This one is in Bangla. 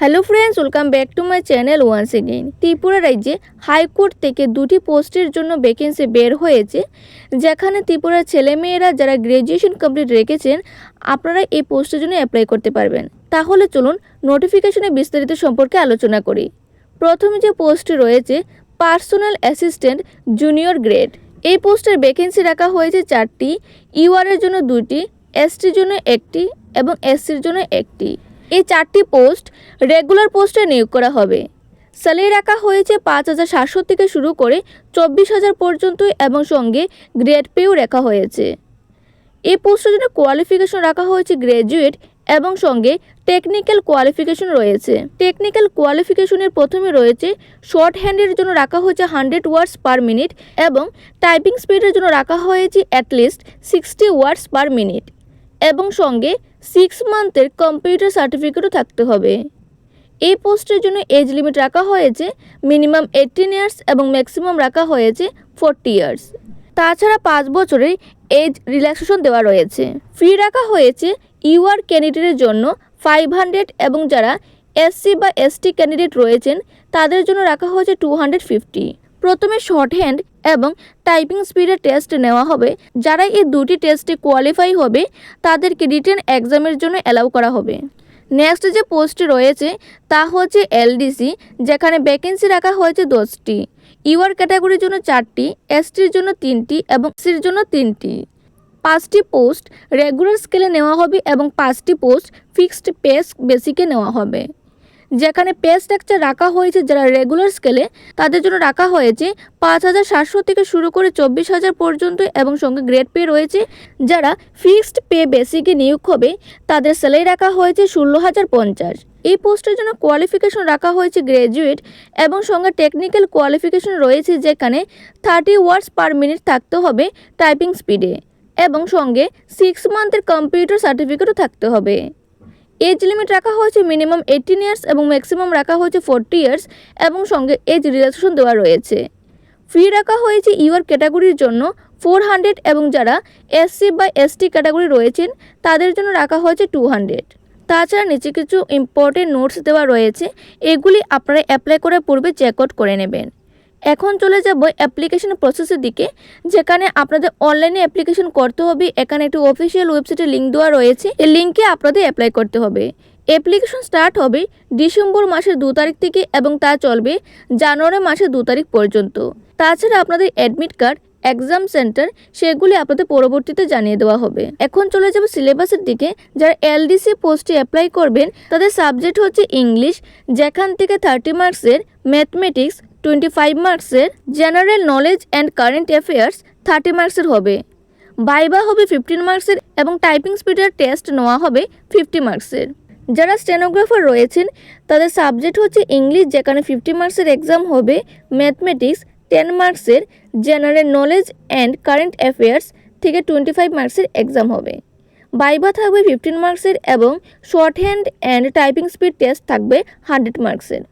Hello friends welcome back to my channel once again Tripura রাজ্যে হাইকোর্ট থেকে দুটি পোস্টের জন্য ভ্যাকেন্সি বের হয়েছে, যেখানে ত্রিপুরার ছেলেমেয়েরা যারা গ্র্যাজুয়েশন কমপ্লিট রেখেছেন, আপনারা এই পোস্টের জন্য অ্যাপ্লাই করতে পারবেন। তাহলে চলুন নোটিফিকেশনে বিস্তারিত সম্পর্কে আলোচনা করি। প্রথমে যে পোস্টটি রয়েছে পার্সোনাল অ্যাসিস্ট্যান্ট জুনিয়র গ্রেড এই পোস্টের ভ্যাকেন্সি রাখা হয়েছে চারটি ইউআরের জন্য দুটি এসটির জন্য একটি এবং এসসির জন্য একটি। এই চারটি পোস্ট রেগুলার পোস্টে নিয়োগ করা হবে। স্যালারি রাখা হয়েছে পাঁচ হাজার সাতশো থেকে শুরু করে চব্বিশ হাজার পর্যন্ত এবং সঙ্গে গ্রেড পেও রাখা হয়েছে। এই পোস্টের জন্য কোয়ালিফিকেশন রাখা হয়েছে গ্র্যাজুয়েট এবং সঙ্গে টেকনিক্যাল কোয়ালিফিকেশন রয়েছে। টেকনিক্যাল কোয়ালিফিকেশনের প্রথমে রয়েছে শর্ট হ্যান্ডের জন্য রাখা হয়েছে হান্ড্রেড ওয়ার্ডস পার মিনিট এবং টাইপিং স্পিডের জন্য রাখা হয়েছে at least sixty words per minute এবং সঙ্গে সিক্স মান্থের কম্পিউটার সার্টিফিকেটও থাকতে হবে। এই পোস্টের জন্য এজ লিমিট রাখা হয়েছে, মিনিমাম এইটিন ইয়ার্স এবং ম্যাক্সিমাম রাখা হয়েছে ফোরটি ইয়ার্স। তাছাড়া পাঁচ বছরের এজ রিল্যাক্সেশন দেওয়া রয়েছে। ফি রাখা হয়েছে ইউআর ক্যান্ডিডেটের জন্য ফাইভ হান্ড্রেড এবং যারা এসসি বা এসটি ক্যান্ডিডেট রয়েছেন, তাদের জন্য রাখা হয়েছে টু হান্ড্রেড ফিফটি। প্রথমে শর্ট হ্যান্ড এবং টাইপিং স্পিডের টেস্ট নেওয়া হবে। যারা এই দুটি টেস্টে কোয়ালিফাই হবে, তাদেরকে রিটেন এক্সামের জন্য অ্যালাউ করা হবে। নেক্সট যে পোস্ট রয়েছে, তা হচ্ছে এলডিসি যেখানে ভ্যাকেন্সি রাখা হয়েছে দশটি। ইউআর ক্যাটাগরির জন্য চারটি এসটির জন্য তিনটি এবং সির জন্য তিনটি। পাঁচটি পোস্ট রেগুলার স্কেলে নেওয়া হবে এবং পাঁচটি পোস্ট ফিক্সড পেস বেসিকে নেওয়া হবে। যেখানে পে স্ট্রাকচার রাখা হয়েছে যারা রেগুলার স্কেলে তাদের জন্য রাখা হয়েছে পাঁচ হাজার সাতশো থেকে শুরু করে চব্বিশ হাজার পর্যন্ত এবং সঙ্গে গ্রেড পে রয়েছে। যারা ফিক্সড পে বেসিকে নিয়োগ হবে, তাদের স্যালারি রাখা হয়েছে ষোলো হাজার পঞ্চাশ। এই পোস্টের জন্য কোয়ালিফিকেশন রাখা হয়েছে গ্র্যাজুয়েট এবং সঙ্গে টেকনিক্যাল কোয়ালিফিকেশন রয়েছে যেখানে থার্টি ওয়ার্ডস পার মিনিট থাকতে হবে টাইপিং স্পিডে এবং সঙ্গে সিক্স মান্থের কম্পিউটার সার্টিফিকেটও থাকতে হবে। এজ লিমিট রাখা হয়েছে মিনিমাম এইটিন ইয়ার্স এবং ম্যাক্সিমাম রাখা হয়েছে ফোরটি ইয়ার্স এবং সঙ্গে এজ রিল্যাক্সেশন দেওয়া রয়েছে। ফি রাখা হয়েছে ইউআর ক্যাটাগরির জন্য ফোর হান্ড্রেড এবং যারা এসসি বা এসটি ক্যাটাগরি রয়েছেন, তাদের জন্য রাখা হয়েছে টু হান্ড্রেড তাছাড়া নিচে কিছু ইম্পর্টেন্ট নোটস দেওয়া রয়েছে, এগুলি আপনারা অ্যাপ্লাই করার পূর্বে চেক আউট করে নেবেন। এখন চলে যাব অ্যাপ্লিকেশন প্রসেসের দিকে, যেখানে আপনাদের অনলাইনে অ্যাপ্লিকেশন করতে হবে। এখানে একটি অফিসিয়াল ওয়েবসাইটের লিঙ্ক দেওয়া রয়েছে। এই লিঙ্কে আপনাদের অ্যাপ্লাই করতে হবে। অ্যাপ্লিকেশন স্টার্ট হবে ডিসেম্বর মাসের দু তারিখ থেকে এবং তা চলবে জানুয়ারি মাসের দু তারিখ পর্যন্ত। তাছাড়া আপনাদের অ্যাডমিট কার্ড এক্সাম সেন্টার সেগুলি আপনাদের পরবর্তীতে জানিয়ে দেওয়া হবে। এখন চলে যাবে সিলেবাসের দিকে। যারা এলডিসি পোস্টে অ্যাপ্লাই করবেন, তাদের সাবজেক্ট হচ্ছে ইংলিশ যেখান থেকে থার্টি মার্কসের ম্যাথমেটিক্স টোয়েন্টি ফাইভ মার্কসের general knowledge and current affairs thirty মার্কসের হবে। বাইবা হবে ফিফটিন মার্কসের এবং টাইপিং স্পিডের টেস্ট নেওয়া হবে ফিফটি মার্কসের যারা স্টেনোগ্রাফার রয়েছেন, তাদের সাবজেক্ট হচ্ছে ইংলিশ যেখানে ফিফটি মার্কসের এক্সাম হবে ম্যাথমেটিক্স টেন মার্কসের general knowledge and current affairs থেকে টোয়েন্টি ফাইভ মার্কসের এক্সাম হবে। বাইবা থাকবে ফিফটিন মার্কসের এবং short hand and typing speed test থাকবে হান্ড্রেড মার্কসের